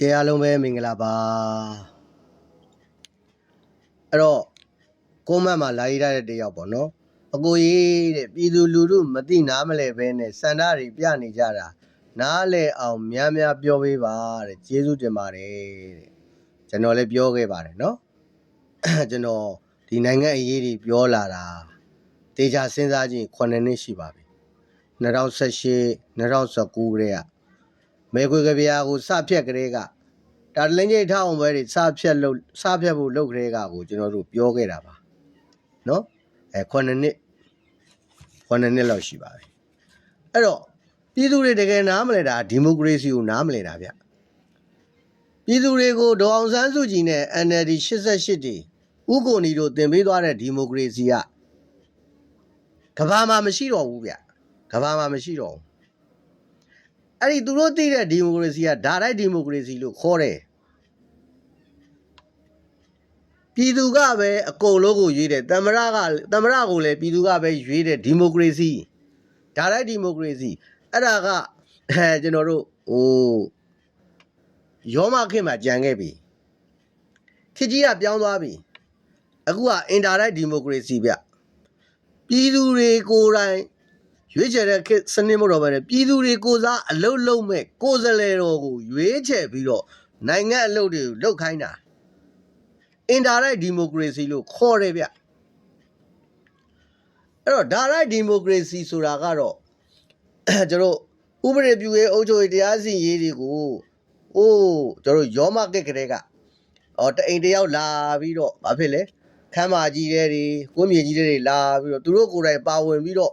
ကဲအားလုံးပဲမင်္ဂလာပါအဲ့တော့ကိုမတ်မှာလာရေးထားတဲ့တယောက်ပေါ့နော်အကိုကြီးတဲ့ပြည်သူလူထုမသိနားမလဲပဲနဲ့စန္ဒတွေပြနေကြတာနားလဲအောင်များများပြောပေးပါတဲ့ကျေးဇူးတင်ပါတယ်တဲ့ကျွန်တော်လည်းပြောခဲ့ပါတယ်နော်ကျွန်တော်ဒီနိုင်ငံအရေးတွေပြောလာတာတေချာစဉ်းစားကြည့်9နှစ်ရှိပါပြီ2018 2019ကတည်းက မေခွေကဗျာကိုစဖြက်ကလေးကဒါတလင်းကြီးထောက်အောင်ပဲတွေစဖြက်လို့စဖြက်ဖို့လုပ်ကလေးကကိုကျွန်တော်တို့ပြောခဲ့တာပါနော်အဲ9နှစ်9နှစ်လောက်ရှိပါပြီအဲ့တော့ပြည်သူတွေတကယ်နားမလဲတာဒီမိုကရေစီကိုနားမလဲတာဗျပြည်သူတွေကိုဒေါအောင်ဆန်းစုကြည်နဲ့ NLD 88တီဥက္ကိုနီတို့တင်ပေးသွားတဲ့ဒီမိုကရေစီကကဘာမှာမရှိတော့ဘူးဗျကဘာမှာမရှိတော့ဘူး အဲ့ဒီသူတို့သိတဲ့ဒီမိုကရေစီကဒါတိုက်ဒီမိုကရေစီလို့ခေါ်တယ်ပြည်သူကပဲအကုန်လုံးကိုရွေးတယ်တမရကတမရကိုလည်းပြည်သူကပဲရွေးတယ်ဒီမိုကရေစီဒါတိုက်ဒီမိုကရေစီအဲ့ဒါကအဲကျွန်တော်တို့ဟိုရောမခင်မှာကြံခဲ့ပြီခေတ်ကြီးကပြောင်းသွားပြီအခုကအင်တာနက်ဒီမိုကရေစီဗျပြည်သူတွေကိုယ်တိုင် ရွေးချယ်တဲ့ခေတ်စနစ်မဟုတ်တော့ဘဲနဲ့ပြည်သူတွေကိုယ်စားအလုတ်လုံးမဲ့ကိုယ်စားလှယ်တော်ကိုရွေးချယ်ပြီးတော့နိုင်ငံအလုတ်တွေကိုလုတ်ခိုင်းတာအင်တာရိုက်ဒီမိုကရေစီလို့ခေါ်တယ်ဗျအဲ့တော့ဒါရိုက်ဒီမိုကရေစီဆိုတာကတော့ကျွန်တော်ဥပဒေပြုရေးအုပ်ချုပ်ရေးတရားစီရင်ရေးတွေကိုအိုးကျွန်တော်ရောမကက်ကလေးကအော်တအိမ်တယောက်လာပြီးတော့ဘာဖြစ်လဲခမ်းမကြီးတဲ့တွေကိုမြေကြီးတဲ့တွေလာပြီးတော့သူတို့ကိုယ်တိုင်ပါဝင်ပြီးတော့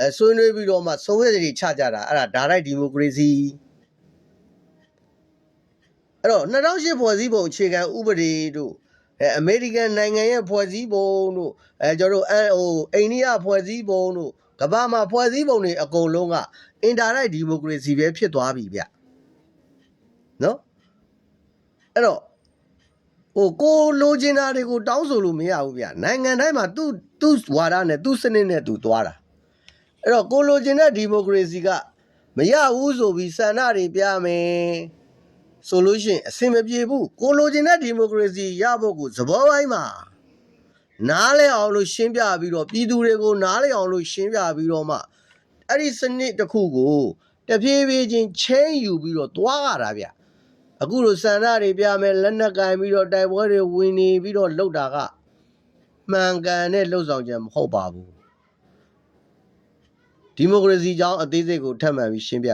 အဲဆွေးနွေးပြီးတော့မှဆုံးဖြတ်ချက်တွေချကြတာအဲ့ဒါဒါရိုက်ဒီမိုကရေစီအဲ့တော့2008ဖွဲ့စည်းပုံအခြေခံဥပဒေတို့အဲအမေရိကန်နိုင်ငံရဲ့ဖွဲ့စည်းပုံတို့အဲကျွန်တော်တို့အဲဟိုအိန္ဒိယဖွဲ့စည်းပုံတို့ကမ္ဘာမှာဖွဲ့စည်းပုံတွေအကုန်လုံးကအင်တာရိုက်ဒီမိုကရေစီပဲဖြစ်သွားပြီဗျနော်အဲ့တော့ဟိုကိုလိုချင်တာတွေကိုတောင်းဆိုလို့မရဘူးဗျနိုင်ငံတိုင်းမှာသူ့သူ့ဝါဒနဲ့သူ့စနစ်နဲ့သူသွားတာ အဲ့တော့ကိုလိုချင်တဲ့ဒီမိုကရေစီကမရဘူးဆိုပြီးဆန္ဒတွေပြမယ်ဆိုလို့ရှိရင်အဆင်မပြေဘူးကိုလိုချင်တဲ့ဒီမိုကရေစီရဖို့ကိုသဘောပိုင်းမှာနားလဲအောင်လို့ရှင်းပြပြီးတော့ပြည်သူတွေကိုနားလဲအောင်လို့ရှင်းပြပြီးတော့မှအဲ့ဒီစနစ်တစ်ခုကိုတပြေးပြေးချင်းချင်းယူပြီးတော့သွားရတာဗျအခုလိုဆန္ဒတွေပြမယ်လက်နက်ကင်ပြီးတော့တိုက်ပွဲတွေဝင်နေပြီးတော့လှုပ်တာကမှန်ကန်တဲ့လှုပ်ဆောင်ချက်မဟုတ်ပါဘူး ဒီမိုကရေစီကြောင်းအသေးစိတ်ကို ထပ်မံပြီးရှင်းပြ